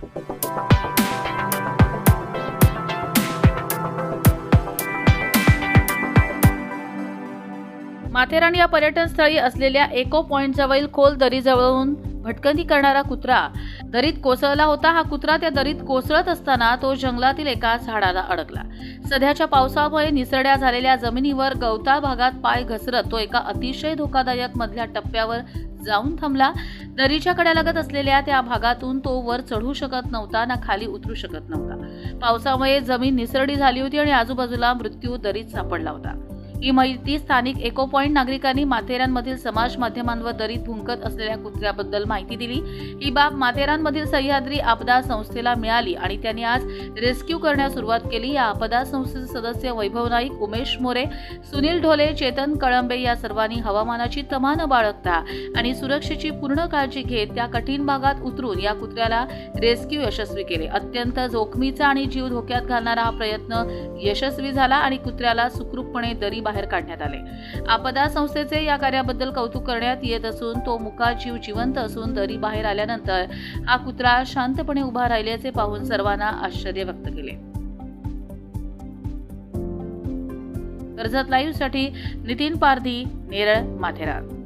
माथेरान या पर्यटनस्थळी असलेल्या एको पॉइंट जवळील खोल दरीजवळून भटकंती करणारा कुत्रा. दरीत कोसळला होता. हा कुत्रा त्या दरीत कोसळत असताना तो जंगलातील एका झाडाला अडकला. सध्याच्या पावसामुळे निसरड्या झालेल्या जमिनीवर गवताळ भागात पाय घसरत तो एका अतिशय धोकादायक मधल्या टप्प्यावर जाऊन थांबला. दरीच्या कड्यालगत असलेल्या त्या भागातून तो वर चढू शकत नव्हता ना खाली उतरू शकत नव्हता. पावसामुळे जमीन निसरडी झाली होती आणि आजूबाजूला मृत्यू दरीत सापडला होता. ही माहिती स्थानिक एको पॉइंट नागरिकांनी माथेरानमधील समाज माध्यमांवर दरीत भुंकत असलेल्या कुत्र्याबद्दल माहिती दिली. ही बाब माथेरानमधील सह्याद्री आपदा संस्थेला मिळाली आणि त्यांनी आज रेस्क्यू करण्यास सुरुवात केली. या आपदा संस्थेचे सदस्य वैभव नाईक उमेश मोरे सुनील ढोले चेतन कळंबे या सर्वांनी हवामानाची तमान बाळगता आणि सुरक्षेची पूर्ण काळजी घेत त्या कठीण भागात उतरून या कुत्र्याला रेस्क्यू यशस्वी केले. अत्यंत जोखमीचा आणि जीव धोक्यात घालणारा हा प्रयत्न यशस्वी झाला आणि कुत्र्याला सुखरूपपणे दरी बाहेर काढण्यात आले. आपदा संस्थेचे या कार्याबद्दल कौतुक करण्यात येत असून तो मुका जीव जिवंत असून दरी बाहेर आल्यानंतर हा कुत्रा शांतपणे उभा राहिल्याचे पाहून सर्वांना आश्चर्य व्यक्त केले. कर्जत लाईव्हसाठी नितीन पारधी नेरळ माथेरान.